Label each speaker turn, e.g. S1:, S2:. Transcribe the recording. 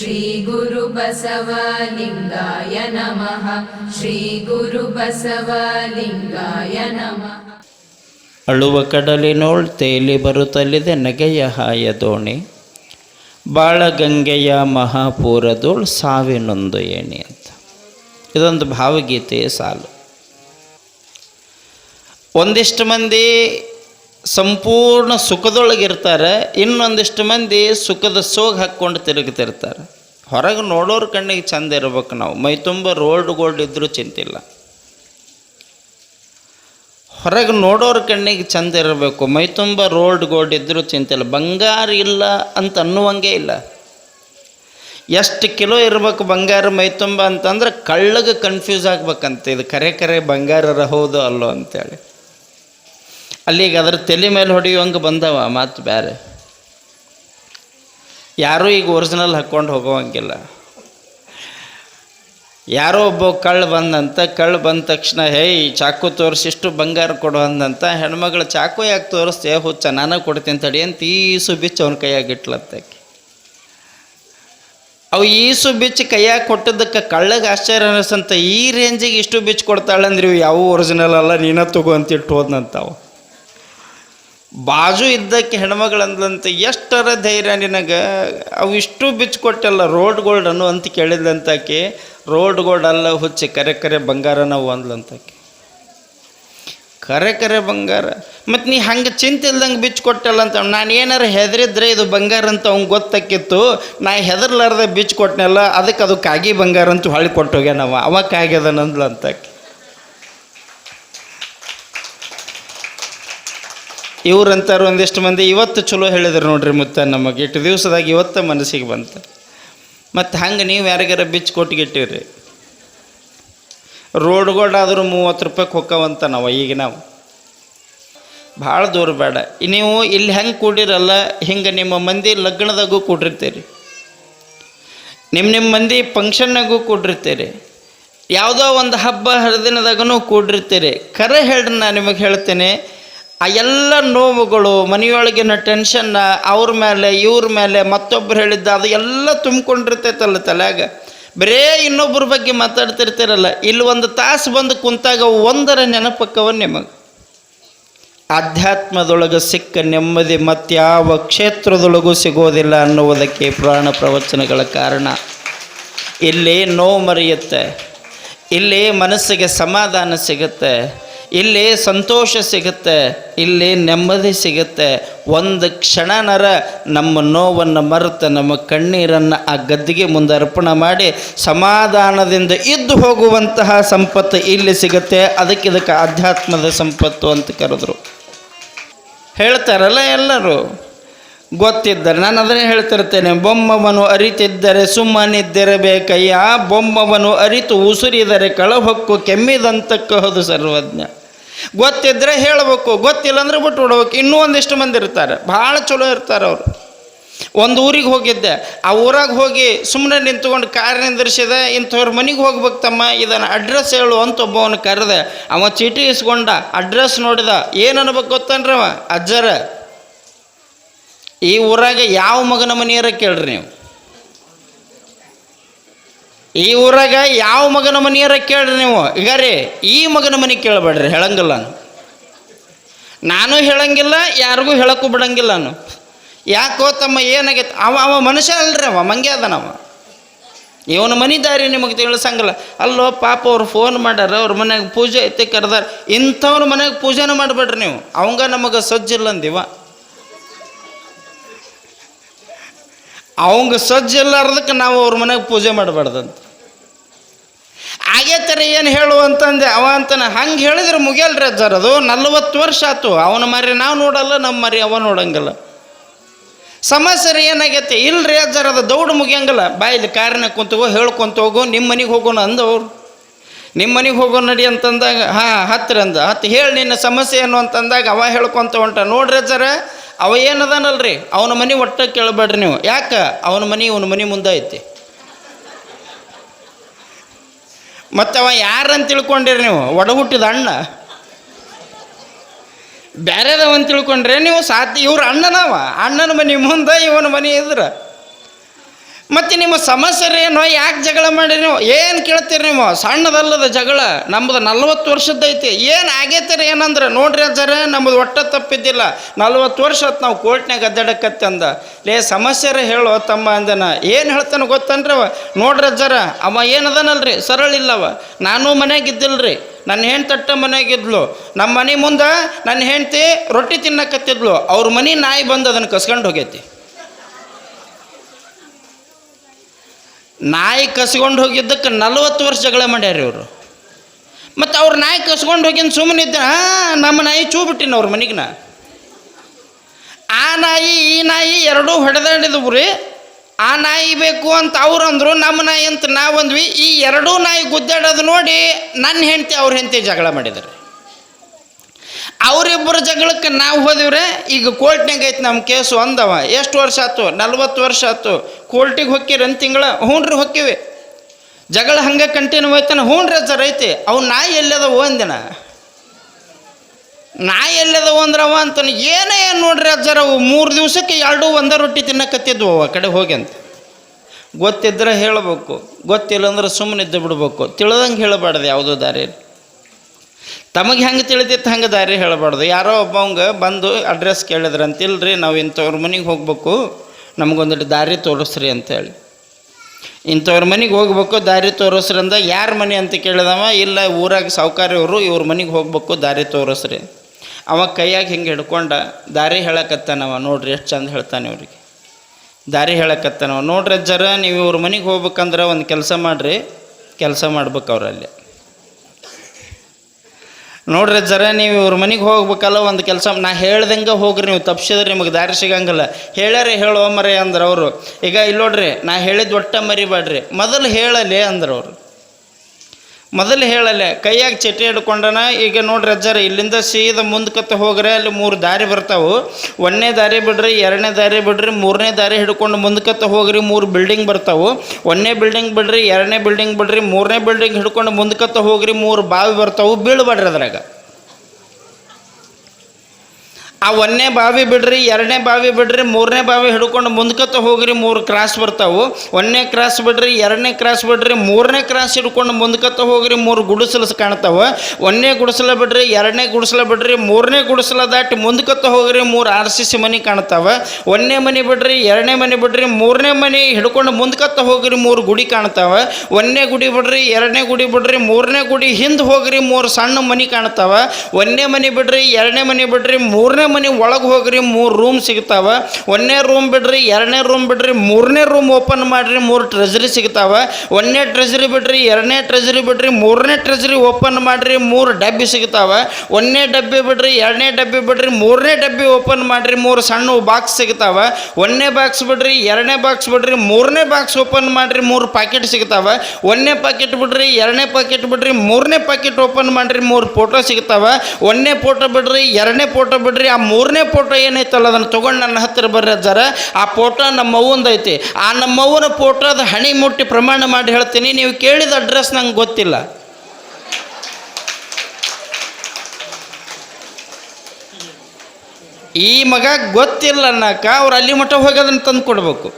S1: श्रीगुरुबसवलिङ्गाय नमः श्रीगुरुबसवलिङ्गाय नमः
S2: ಅಳುವ ಕಡಲಿನೋಳ್ ತೇಲಿ ಬರುತ್ತಲಿದೆ ನಗೆಯ ಹಾಯ ದೋಣಿ ಬಾಳಗಂಗೆಯ ಮಹಾಪೂರದೋಳ್ ಸಾವಿನೊಂದು ಏಣಿ ಅಂತ ಇದೊಂದು ಭಾವಗೀತೆಯ ಸಾಲು ಒಂದಿಷ್ಟು ಮಂದಿ ಸಂಪೂರ್ಣ ಸುಖದೊಳಗಿರ್ತಾರೆ, ಇನ್ನೊಂದಿಷ್ಟು ಮಂದಿ ಸುಖದ ಸೋಗ್ ಹಾಕ್ಕೊಂಡು ತಿರುಗ್ತಿರ್ತಾರೆ. ಹೊರಗೆ ನೋಡೋರ ಕಣ್ಣಿಗೆ ಚಂದ ಇರ್ಬೇಕು ನಾವು. ಮೈ ತುಂಬ ರೋಲ್ಡ್ ಗೋಲ್ಡ್ ಇದ್ದರೂ ಚಿಂತಿಲ್ಲ. ಹೊರಗೆ ನೋಡೋರ ಕಣ್ಣಿಗೆ ಚಂದ ಇರಬೇಕು. ಮೈ ತುಂಬ ರೋಲ್ಡ್ ಗೋಲ್ಡ್ ಇದ್ದರೂ ಚಿಂತಿಲ್ಲ. ಬಂಗಾರ ಇಲ್ಲ ಅಂತ ಅನ್ನುವಂಗೆ ಇಲ್ಲ. ಎಷ್ಟು ಕಿಲೋ ಇರ್ಬೇಕು ಬಂಗಾರ ಮೈ ತುಂಬ ಅಂತಂದ್ರೆ ಕಳ್ಳಗೆ ಕನ್ಫ್ಯೂಸ್ ಆಗ್ಬೇಕಂತ. ಇದು ಕರೆ ಕರೆ ಬಂಗಾರರ ಹೌದು ಅಲ್ಲೋ ಅಂತೇಳಿ. ಅಲ್ಲಿಗೆ ಅದ್ರ ತಲೆ ಮೇಲೆ ಹೊಡೆಯುವಂಗೆ ಬಂದವ ಮತ್ತು ಬೇರೆ ಯಾರೂ ಈಗ ಒರಿಜಿನಲ್ ಹಾಕ್ಕೊಂಡು ಹೋಗೋವಂಗಿಲ್ಲ. ಯಾರೋ ಒಬ್ಬ ಕಳ್ಳು ಬಂದಂತ, ಕಳ್ಳು ಬಂದ ತಕ್ಷಣ ಹೇಯ್ ಚಾಕು ತೋರಿಸಿಷ್ಟು ಬಂಗಾರ ಕೊಡು ಅಂದಂತ, ಹೆಣ್ಮಗಳು, ಚಾಕು ಯಾಕೆ ತೋರಿಸ್ತೇ ಹುಚ್ಚ, ನಾನು ಕೊಡ್ತೀನಿ ತಡಿ ಅಂತ ಈಸು ಬಿಚ್ಚು ಅವನ ಕೈಯಾಗ ಅವು ಈಸು ಬಿಚ್ಚು ಕೈಯಾಗ ಕೊಟ್ಟದಕ್ಕೆ ಕಳ್ಳಗೆ ಆಶ್ಚರ್ಯ ಅನ್ನಿಸ್ತಂತ ಈ ರೇಂಜಿಗೆ ಇಷ್ಟು ಬಿಚ್ಚು ಕೊಡ್ತಾಳಂದ್ರೆ ಇವು ಯಾವ ಒರಿಜಿನಲ್ ಅಲ್ಲ, ನೀನ ತಗೋ ಅಂತ ಇಟ್ಟು ಹೋದ್ನಂತಾವು ಬಾಜು ಇದ್ದಕ್ಕೆ ಹೆಣ್ಮಗಳಂದ್ಲಂತ ಎಷ್ಟರ ಧೈರ್ಯ ನಿನಗೆ? ಅವು ಇಷ್ಟು ಬಿಚ್ಚು ಕೊಟ್ಟಲ್ಲ ರೋಡ್ ಗೋಲ್ಡ್ ಅನ್ನು ಅಂತ ಕೇಳಿದ್ಲಂತಾಕಿ ರೋಡ್ ಗೋಲ್ಡ್ ಅಲ್ಲ, ಹುಚ್ಚಿ ಕರೆ ಕರೆ ಬಂಗಾರ ನಾವು ಅಂದ್ಲಂತಾಕಿ. ಕರೆ ಕರೆ ಬಂಗಾರ? ಮತ್ತು ನೀ ಹಂಗೆ ಬಿಚ್ಚು ಕೊಟ್ಟಲ್ಲ ಅಂತ ನಾನು ಏನಾರು ಹೆದರಿದ್ರೆ ಇದು ಬಂಗಾರ ಅಂತ ಅವ್ನು ಗೊತ್ತಕ್ಕಿತ್ತು ನಾ ಹೆದರ್ಲಾರ್ದೆ ಬಿಚ್ಚು ಕೊಟ್ಟನಲ್ಲ ಅದಕ್ಕೆ ಅದು ಕಾಗಿ ಬಂಗಾರ ಅಂತ ಹೊಳ್ಳಿ ಕೊಟ್ಟೋಗ್ಯಾನವ, ಅವ ಕಾಗ್ಯದ ಇವ್ರಂತಾರು ಒಂದಿಷ್ಟು ಮಂದಿ ಇವತ್ತು ಚಲೋ ಹೇಳಿದ್ರು ನೋಡ್ರಿ ಮುತ್ತ ನಮಗೆ. ಇಟ್ಟು ದಿವಸದಾಗ ಇವತ್ತು ಮನಸ್ಸಿಗೆ ಬಂತು. ಮತ್ತು ಹಂಗೆ ನೀವು ಯಾರಿಗಾರ ಬಿಚ್ಚು ಕೊಟ್ಟಿಗಿಟ್ಟಿವ್ರಿ ರೋಡ್ಗಳಾದರೂ ಮೂವತ್ತು ರೂಪಾಯಿಗೆ ಹೊಕ್ಕವಂತ ನಾವು ಈಗ ನಾವು. ಭಾಳ ದೂರ ಬೇಡ. ನೀವು ಇಲ್ಲಿ ಹೆಂಗೆ ಕೂಡಿರಲ್ಲ, ಹಿಂಗೆ ನಿಮ್ಮ ಮಂದಿ ಲಗ್ನದಾಗೂ ಕೂಡಿರ್ತೀರಿ. ನಿಮ್ಮ ನಿಮ್ಮ ಮಂದಿ ಫಂಕ್ಷನ್ನಾಗೂ ಕೂಡಿರ್ತೀರಿ. ಯಾವುದೋ ಒಂದು ಹಬ್ಬ ಹರಿದಿನದಾಗೂ ಕೂಡಿರ್ತೀರಿ. ಕರೆ ಹೇಳ್ರಿ ನಾನು ನಿಮಗೆ ಹೇಳ್ತೇನೆ. ಆ ಎಲ್ಲ ನೋವುಗಳು, ಮನೆಯೊಳಗಿನ ಟೆನ್ಷನ್ನ ಅವ್ರ ಮೇಲೆ, ಇವ್ರ ಮೇಲೆ ಮತ್ತೊಬ್ಬರು ಹೇಳಿದ್ದ ಅದು ಎಲ್ಲ ತುಂಬಿಕೊಂಡಿರ್ತೈತಲ್ಲ ತಲೆಯಾಗ. ಬರೇ ಇನ್ನೊಬ್ಬರ ಬಗ್ಗೆ ಮಾತಾಡ್ತಿರ್ತೀರಲ್ಲ, ಇಲ್ಲಿ ಒಂದು ತಾಸು ಬಂದು ಕುಂತಾಗ ಒಂದರ ನೆನಪಕ್ಕವ ನಿಮಗೆ. ಆಧ್ಯಾತ್ಮದೊಳಗೆ ಸಿಕ್ಕ ನೆಮ್ಮದಿ ಮತ್ಯಾವ ಕ್ಷೇತ್ರದೊಳಗೂ ಸಿಗೋದಿಲ್ಲ ಅನ್ನುವುದಕ್ಕೆ ಪುರಾಣ ಪ್ರವಚನಗಳ ಕಾರಣ. ಇಲ್ಲಿ ನೋವು ಮರೆಯುತ್ತೆ, ಇಲ್ಲಿ ಮನಸ್ಸಿಗೆ ಸಮಾಧಾನ ಸಿಗುತ್ತೆ ಇಲ್ಲಿ ಸಂತೋಷ ಸಿಗುತ್ತೆ, ಇಲ್ಲಿ ನೆಮ್ಮದಿ ಸಿಗುತ್ತೆ. ಒಂದು ಕ್ಷಣನರ ನಮ್ಮ ನೋವನ್ನು ಮರೆತು ನಮ್ಮ ಕಣ್ಣೀರನ್ನು ಆ ಗದ್ದಿಗೆ ಮುಂದೆ ಅರ್ಪಣೆ ಮಾಡಿ ಸಮಾಧಾನದಿಂದ ಇದ್ದು ಹೋಗುವಂತಹ ಸಂಪತ್ತು ಇಲ್ಲಿ ಸಿಗುತ್ತೆ. ಅದಕ್ಕೆ ಇದಕ್ಕೆ ಆಧ್ಯಾತ್ಮದ ಸಂಪತ್ತು ಅಂತ ಕರೆದ್ರು. ಹೇಳ್ತಾರಲ್ಲ ಎಲ್ಲರೂ? ಗೊತ್ತಿದ್ದರೆ ನಾನು ಅದನ್ನೇ ಹೇಳ್ತಿರ್ತೇನೆ. ಬೊಮ್ಮವನು ಅರಿತಿದ್ದರೆ ಸುಮ್ಮನಿದ್ದಿರಬೇಕಯ್ಯ. ಬೊಮ್ಮವನು ಅರಿತು ಉಸುರಿದರೆ ಕಳಹೊಕ್ಕು ಕೆಮ್ಮಿದಂತಕ್ಕಹದು ಸರ್ವಜ್ಞ. ಗೊತ್ತಿದ್ದರೆ ಹೇಳಬೇಕು ಗೊತ್ತಿಲ್ಲ ಅಂದ್ರೆ ಬಿಟ್ಟು ಬಿಡ್ಬೇಕು. ಇನ್ನೂ ಒಂದಿಷ್ಟು ಮಂದಿ ಇರ್ತಾರೆ. ಭಾಳ ಚಲೋ ಇರ್ತಾರೆ ಅವರು. ಒಂದು ಊರಿಗೆ ಹೋಗಿದ್ದೆ. ಆ ಊರಾಗ ಹೋಗಿ ಸುಮ್ಮನೆ ನಿಂತ್ಕೊಂಡು ಕಾರ್ ನಿಂದಿರ್ಸಿದೆ, ಇಂಥವ್ರ ಮನೆಗೆ ಹೋಗ್ಬೇಕು ತಮ್ಮ, ಇದನ್ನು ಅಡ್ರೆಸ್ ಹೇಳು ಅಂತ ಒಬ್ಬವನು ಕರೆದೆ. ಅವ ಚೀಟಿ ಇಸ್ಕೊಂಡ, ಅಡ್ರೆಸ್ ನೋಡಿದ, ಏನು ಅನ್ಬೇಕು ಗೊತ್ತನ್ರವ ಅಜ್ಜರ. ಈ ಊರಾಗ ಯಾವ ಮಗನ ಮನೆಯರ ಕೇಳ್ರಿ ನೀವು? ಈ ಊರಾಗ ಯಾವ ಮಗನ ಮನೆಯರ ಕೇಳ್ರಿ ನೀವು? ಈಗ ರೀ, ಈ ಮಗನ ಮನೆ ಕೇಳಬೇಡ್ರಿ, ಹೇಳಂಗಿಲ್ಲ ನಾನು. ಹೇಳಂಗಿಲ್ಲ, ಯಾರಿಗೂ ಹೇಳಕ್ಕೂ ಬಿಡಂಗಿಲ್ಲ ನಾನು. ಯಾಕೋ ತಮ್ಮ ಏನಾಗೈತೆ, ಅವ ಅವ ಮನುಷ್ಯ ಅಲ್ರಿ ಅವ, ಮಂಗೆ ಅದನವ ಇವನ ಮನೆ ದಾರಿ ನಿಮಗೆ ತಿಳಿಸಂಗಿಲ್ಲ. ಅಲ್ಲೋ, ಪಾಪ ಅವ್ರು ಫೋನ್ ಮಾಡ್ಯಾರ, ಅವ್ರ ಮನ್ಯಾಗ ಪೂಜೆ ಐತಿ ಕರೆದಾರ. ಇಂಥವ್ರ ಮನ್ಯಾಗ ಪೂಜೆನೂ ಮಾಡಬೇಡ್ರಿ ನೀವು. ಅವಂಗ ನಮಗೆ ಸಜ್ಜಿಲ್ಲ ಅಂದಿವ. ಅವಂಗ ಸಜ್ಜಿಲ್ಲಾರ್ದಕ್ಕೆ ನಾವು ಅವ್ರ ಮನೆಗೆ ಪೂಜೆ ಮಾಡಬಾರ್ದಂತ. ಆಗೇತರ ಏನು ಹೇಳು ಅಂತಂದೆ ಅವ ಅಂತಾನೆ ಹಂಗೆ ಹೇಳಿದ್ರೆ ಮುಗಿಯಲ್ರಿ ಸರ್ ಅದು ನಲ್ವತ್ತು ವರ್ಷ ಆಯ್ತು ಅವನ ಮರಿ ನಾವು ನೋಡಲ್ಲ ನಮ್ಮ ಮರಿ ಅವ ನೋಡಂಗಿಲ್ಲ. ಸಮಸ್ಯೆ ಏನಾಗೈತೆ? ಇಲ್ರಿ ಅಜ್ಜಾರ, ಅದು ದೌಡು ಮುಗಿಯಂಗಿಲ್ಲ. ಬಾಯಿಲಿ ಕಾರಿನ ಕುಂತಗೋ ಹೇಳ್ಕೊಂತ ಹೋಗು ನಿಮ್ಮ ಮನೆಗೆ ಹೋಗೋಣ ಅಂದವ್ರು ನಿಮ್ಮ ಮನೆಗೆ ಹೋಗೋ ನಡಿ ಅಂತಂದಾಗ, ಹಾಂ ಹತ್ತಿರ ಅಂದ. ಹತ್ತು ಹೇಳಿ ನಿನ್ನ ಸಮಸ್ಯೆ ಏನು ಅಂತಂದಾಗ ಅವ ಹೇಳ್ಕೊಂತ ಹೊಂಟ. ನೋಡ್ರಿ ಅಜ್ಜಾರ, ಅವ ಏನದಾನಲ್ರಿ ಅವನ ಮನೆ ಒಟ್ಟ ಕೇಳಬೇಡ್ರಿ ನೀವು. ಯಾಕೆ? ಅವನ ಮನೆ ಇವನ ಮನೆ ಮುಂದೆ ಐತಿ. ಮತ್ತು ಅವ ಯಾರಂತ ತಿಳ್ಕೊಂಡಿರಿ ನೀವು? ಒಡಗುಟ್ಟಿದ ಅಣ್ಣ. ಬೇರೆದವಂತ ತಿಳ್ಕೊಂಡ್ರೆ ನೀವು? ಸಾಧ್ಯ ಇವ್ರ ಅಣ್ಣನವ. ಅಣ್ಣನ ಮನೆ ಮುಂದೆ ಇವನ ಮನೆ ಇದ್ರ ಮತ್ತು ನಿಮ್ಮ ಸಮಸ್ಯೆ ಏನೋ ಯಾಕೆ ಜಗಳ ಮಾಡಿರಿ ನೀವು? ಏನು ಕೇಳ್ತೀರಿ ನೀವು? ಸಣ್ಣದಲ್ಲದ ಜಗಳ ನಮ್ಮದು ನಲ್ವತ್ತು ವರ್ಷದ್ದೈತಿ ಏನು ಆಗೈತಿರಿ ಏನಂದ್ರೆ? ನೋಡ್ರಿ ಅಜ್ಜರ ನಮ್ಮದು ಒಟ್ಟ ತಪ್ಪಿದ್ದಿಲ್ಲ. ನಲ್ವತ್ತು ವರ್ಷ ಹೊತ್ತು ನಾವು ಕೋರ್ಟ್ನಾಗ ಅದ್ದಾಡಕತ್ತೆ ಅಂದ. ಲೇ ಸಮಸ್ಯೆ ಹೇಳೋ ತಮ್ಮ ಅಂದನ. ಏನು ಹೇಳ್ತಾನೆ ಗೊತ್ತನ್ರಿ ಅವ? ನೋಡ್ರಿ ಅಜ್ಜರ, ಅವ ಸರಳ ಇಲ್ಲವ. ನಾನು ಮನೆಯಾಗಿದ್ದಿಲ್ರಿ. ನನ್ನ ಹೆಂಡ್ತಟ್ಟ ತಟ್ಟ ಮನೆಯಾಗಿದ್ಲು. ನಮ್ಮ ಮನೆ ಮುಂದೆ ನನ್ನ ಹೆಂಡ್ತಿ ರೊಟ್ಟಿ ತಿನ್ನಕತ್ತಿದ್ಲು. ಅವ್ರ ಮನೆ ನಾಯಿ ಬಂದು ಅದನ್ನು ಕಸ್ಕೊಂಡು ಹೋಗೈತಿ. ನಾಯಿ ಕಸ್ಕೊಂಡು ಹೋಗಿದ್ದಕ್ಕೆ ನಲ್ವತ್ತು ವರ್ಷ ಜಗಳ ಮಾಡ್ಯಾರ ಇವರು. ಮತ್ತು ಅವ್ರ ನಾಯಿ ಕಸ್ಕೊಂಡು ಹೋಗಿಂದು ಸುಮ್ಮನೆ ಇದ್ದ, ಹಾಂ, ನಮ್ಮ ನಾಯಿ ಚೂ ಬಿಟ್ಟಿನ ಅವ್ರ ಮನೆಗಿನ. ಆ ನಾಯಿ, ಈ ನಾಯಿ ಎರಡೂ ಹೊಡೆದಾಡಿದವು ರೀ ಆ ನಾಯಿ ಬೇಕು ಅಂತ ಅವ್ರು ಅಂದರು, ನಮ್ಮ ನಾಯಿ ಅಂತ ನಾವು ಅಂದ್ವಿ. ಈ ಎರಡೂ ನಾಯಿ ಗುದ್ದಾಡೋದು ನೋಡಿ ನನ್ನ ಹೆಂಡತಿ, ಅವ್ರ ಹೆಂಡತಿ ಜಗಳ ಮಾಡಿದ್ದಾರೆ ಅವರಿಬ್ಬರ ಜಗಳಕ್ಕೆ ನಾವು ಹೋದಿವ್ರೆ, ಈಗ ಕೋರ್ಟ್ನಾಗ ಐತೆ ನಮ್ಮ ಕೇಸು ಅಂದವ. ಎಷ್ಟು ವರ್ಷ ಆಯ್ತು ನಲ್ವತ್ತು ವರ್ಷ ಆಯ್ತು ಕೋರ್ಟಿಗೆ ಹೊಕ್ಕಿರಿ ಒಂದು ತಿಂಗಳ ಹ್ಞೂ ರೀ ಹೊಕ್ಕಿವಿ. ಜಗಳ ಹಂಗೆ ಕಂಟಿನ್ಯೂ ಆಯ್ತಾನ ಹ್ಞೂ ರೀ ಸರ್ ಐತಿ ಅವು ನಾಯಿ ಎಲ್ಲದವು ಒಂದಿನ ನಾಯಿ ಎಲ್ಲದವು ಅಂದ್ರವ ಅಂತಾನೆ, ಏನೇ ಏನು ನೋಡ್ರಿ ಅಜ್ಜರ ಅವು ಮೂರು ದಿವಸಕ್ಕೆ ಎರಡು ಒಂದೇ ರೊಟ್ಟಿ ತಿನ್ನಕತ್ತಿದ್ವು ಅವ ಕಡೆ ಹೋಗಿ ಅಂತ. ಗೊತ್ತಿದ್ರೆ ಹೇಳಬೇಕು ಗೊತ್ತಿಲ್ಲ ಅಂದ್ರೆ ಸುಮ್ಮನೆ ಇದ್ದು ಬಿಡ್ಬೇಕು. ತಿಳಿದಂಗೆ ಹೇಳಬಾರ್ದು ಯಾವುದೋ ದಾರಿ ತಮಗೆ ಹೆಂಗೆ ತಿಳಿದಿತ್ತು ಹಂಗೆ ದಾರಿ ಹೇಳಬಾರ್ದು. ಯಾರೋ ಒಬ್ಬವಂಗೆ ಬಂದು ಅಡ್ರೆಸ್ ಕೇಳಿದ್ರಂತ ರೀ ನಾವು ಇಂಥವ್ರ ಮನೆಗೆ ಹೋಗ್ಬೇಕು ನಮಗೊಂದಿಟ್ಟು ದಾರಿ ತೋರಿಸ್ರಿ ಅಂತೇಳಿ. ಇಂಥವ್ರ ಮನೆಗೆ ಹೋಗ್ಬೇಕು, ದಾರಿ ತೋರಿಸ್ರಿ ಅಂದ ಯಾರ ಮನೆ ಅಂತ ಕೇಳಿದವ, ಇಲ್ಲ ಊರಾಗ ಸಾವುಕಾರಿಯವರು ಇವ್ರ ಮನೆಗೆ ಹೋಗ್ಬೇಕು, ದಾರಿ ತೋರಿಸ್ರಿ. ಅವ ಕೈಯಾಗ ಹಿಂಗೆ ಹಿಡ್ಕೊಂಡ, ದಾರಿ ಹೇಳಕತ್ತಾನವ, ನೋಡ್ರಿ ಎಷ್ಟು ಚಂದ ಹೇಳ್ತಾನೆ ಇವ್ರಿಗೆ. ದಾರಿ ಹೇಳಕತ್ತಾನವ, ನೋಡ್ರಿ ಅಜ್ಜರ ನೀವು ಇವ್ರ ಮನೆಗೆ ಹೋಗ್ಬೇಕಂದ್ರೆ ಒಂದು ಕೆಲಸ ಮಾಡಿರಿ, ಕೆಲಸ ಮಾಡ್ಬೇಕು ಅವರಲ್ಲಿ ನೋಡ್ರಿ ಜರ ನೀವು ಇವ್ರ ಮನೆಗೆ ಹೋಗ್ಬೇಕಲ್ಲ ಒಂದು ಕೆಲಸ ನಾ ಹೇಳ್ದಂಗೆ ಹೋಗ್ರಿ, ನೀವು ತಪ್ಸಿದ್ರೆ ನಿಮಗೆ ದಾರಿ ಸಿಗಂಗಿಲ್ಲ. ಹೇಳ್ಯಾರಿ ಹೇಳೋ ಮರೆ ಅಂದ್ರೆ ಅವರು. ಈಗ ಇಲ್ಲಿ ನೋಡ್ರಿ, ನಾ ಹೇಳಿದ ಒಟ್ಟ ಮರಿಬೇಡ್ರಿ. ಮೊದಲು ಹೇಳಲಿ ಅಂದ್ರೆ ಅವರು. ಮೊದಲು ಹೇಳಲೆ, ಕೈಯಾಗ ಚಟಿ ಹಿಡ್ಕೊಂಡನ, ಈಗ ನೋಡ್ರಿ ಅಜ್ಜಾರ, ಇಲ್ಲಿಂದ ಸೀದಾ ಮುಂದಕತ್ತ ಹೋಗ್ರೆ ಅಲ್ಲಿ ಮೂರು ದಾರಿ ಬರ್ತಾವೆ. ಒಂದನೇ ದಾರಿ ಬಿಡ್ರಿ, ಎರಡನೇ ದಾರಿ ಬಿಡ್ರಿ, ಮೂರನೇ ದಾರಿ ಹಿಡ್ಕೊಂಡು ಮುಂದಕತ್ತ ಹೋಗ್ರಿ, ಮೂರು ಬಿಲ್ಡಿಂಗ್ ಬರ್ತಾವೆ. ಒಂದನೇ ಬಿಲ್ಡಿಂಗ್ ಬಿಡ್ರಿ, ಎರಡನೇ ಬಿಲ್ಡಿಂಗ್ ಬಿಡ್ರಿ, ಮೂರನೇ ಬಿಲ್ಡಿಂಗ್ ಹಿಡ್ಕೊಂಡು ಮುಂದಕತ್ತ ಹೋಗ್ರಿ, ಮೂರು ಬಾವಿ ಬರ್ತಾವೆ, ಬೀಳ್ಬೇಡ್ರಿ ಅದ್ರಾಗ. ಆ ಒಂದನೇ ಬಾವಿ ಬಿಡ್ರಿ, ಎರಡನೇ ಬಾವಿ ಬಿಡ್ರಿ, ಮೂರನೇ ಬಾವಿ ಹಿಡ್ಕೊಂಡು ಮುಂದ್ಕತ್ತ ಹೋಗ್ರಿ, ಮೂರು ಕ್ರಾಸ್ ಬರ್ತಾವೆ. ಒಂದನೇ ಕ್ರಾಸ್ ಬಿಡ್ರಿ, ಎರಡನೇ ಕ್ರಾಸ್ ಬಿಡ್ರಿ, ಮೂರನೇ ಕ್ರಾಸ್ ಹಿಡ್ಕೊಂಡು ಮುಂದ್ಕತ್ತ ಹೋಗ್ರಿ, ಮೂರು ಗುಡಿಸಲು ಕಾಣ್ತಾವೆ. ಒಂದನೇ ಗುಡಿಸಲ ಬಿಡ್ರಿ, ಎರಡನೇ ಗುಡಿಸಲ ಬಿಡ್ರಿ, ಮೂರನೇ ಗುಡಿಸಲ ದಾಟಿ ಮುಂದ್ಕತ್ತ ಹೋಗ್ರಿ, ಮೂರು ಆರ್ ಸಿ ಸಿ ಮನೆ ಕಾಣ್ತಾವೆ. ಒಂದನೇ ಮನೆ ಬಿಡ್ರಿ, ಎರಡನೇ ಮನೆ ಬಿಡ್ರಿ, ಮೂರನೇ ಮನೆ ಹಿಡ್ಕೊಂಡು ಮುಂದ್ಕತ್ತ ಹೋಗ್ರಿ, ಮೂರು ಗುಡಿ ಕಾಣ್ತಾವೆ. ಒಂದನೇ ಗುಡಿ ಬಿಡ್ರಿ, ಎರಡನೇ ಗುಡಿ ಬಿಡ್ರಿ, ಮೂರನೇ ಗುಡಿ ಹಿಂದೆ ಹೋಗ್ರಿ, ಮೂರು ಸಣ್ಣ ಮನೆ ಕಾಣ್ತಾವೆ. ಒಂದನೇ ಮನೆ ಬಿಡ್ರಿ, ಎರಡನೇ ಮನೆ ಬಿಡ್ರಿ, ಮೂರನೇ ಮನೆ ಒಳಗೆ ಹೋಗ್ರಿ, ಮೂರು ರೂಮ್ ಸಿಗ್ತಾವ. ಒಂದನೇ ರೂಮ್ ಬಿಡ್ರಿ, ಎರಡನೇ ರೂಮ್ ಬಿಡ್ರಿ, ಮೂರನೇ ರೂಮ್ ಓಪನ್ ಮಾಡ್ರಿ, ಮೂರು ಟ್ರೆಜರಿ ಸಿಗ್ತಾವ. ಒಂದನೇ ಟ್ರೆಜರಿ ಬಿಡ್ರಿ, ಎರಡನೇ ಟ್ರೆಜರಿ ಬಿಡ್ರಿ, ಮೂರನೇ ಟ್ರೆಜರಿ ಓಪನ್ ಮಾಡ್ರಿ, ಮೂರು ಡಬ್ಬಿ ಸಿಗ್ತಾವ. ಒಂದನೇ ಡಬ್ಬಿ ಬಿಡ್ರಿ, ಎರಡನೇ ಡಬ್ಬಿ ಬಿಡ್ರಿ, ಮೂರನೇ ಡಬ್ಬಿ ಓಪನ್ ಮಾಡ್ರಿ, ಮೂರು ಸಣ್ಣ ಬಾಕ್ಸ್ ಸಿಗ್ತಾವ. ಒಂದನೇ ಬಾಕ್ಸ್ ಬಿಡ್ರಿ, ಎರಡನೇ ಬಾಕ್ಸ್ ಬಿಡ್ರಿ, ಮೂರನೇ ಬಾಕ್ಸ್ ಓಪನ್ ಮಾಡ್ರಿ, ಮೂರು ಪ್ಯಾಕೆಟ್ ಸಿಗ್ತಾವ. ಒಂದನೇ ಪ್ಯಾಕೆಟ್ ಬಿಡ್ರಿ, ಎರಡನೇ ಪ್ಯಾಕೆಟ್ ಬಿಡ್ರಿ, ಮೂರನೇ ಪ್ಯಾಕೆಟ್ ಓಪನ್ ಮಾಡ್ರಿ, ಮೂರು ಫೋಟೋ ಸಿಗ್ತಾವ. ಒಂದನೇ ಫೋಟೋ ಬಿಡ್ರಿ, ಎರಡನೇ ಫೋಟೋ ಬಿಡ್ರಿ ಆ ಮೂರನೇ ಫೋಟೋ ಏನೈತಲ್ಲ, ಅದನ್ನು ತೊಗೊಂಡು ನನ್ನ ಹತ್ತಿರ ಬರ್ರಿ ಆ ಫೋಟೋ ನಮ್ಮ ಅವ್ವಂದು ಐತಿ. ಆ ನಮ್ಮ ಅವ್ವನ ಫೋಟೋದ ಹಣಿ ಮುಟ್ಟಿ ಪ್ರಮಾಣ ಮಾಡಿ ಹೇಳ್ತೀನಿ, ನೀವು ಕೇಳಿದ ಅಡ್ರೆಸ್ ನಂಗೆ ಗೊತ್ತಿಲ್ಲ. ಈ ಮಗ ಗೊತ್ತಿಲ್ಲ ಅನ್ನಕ, ಅವ್ರು ಅಲ್ಲಿ ಮಟ್ಟ ಹೋಗಿ ತಂದು ಕೊಡ್ಬೇಕು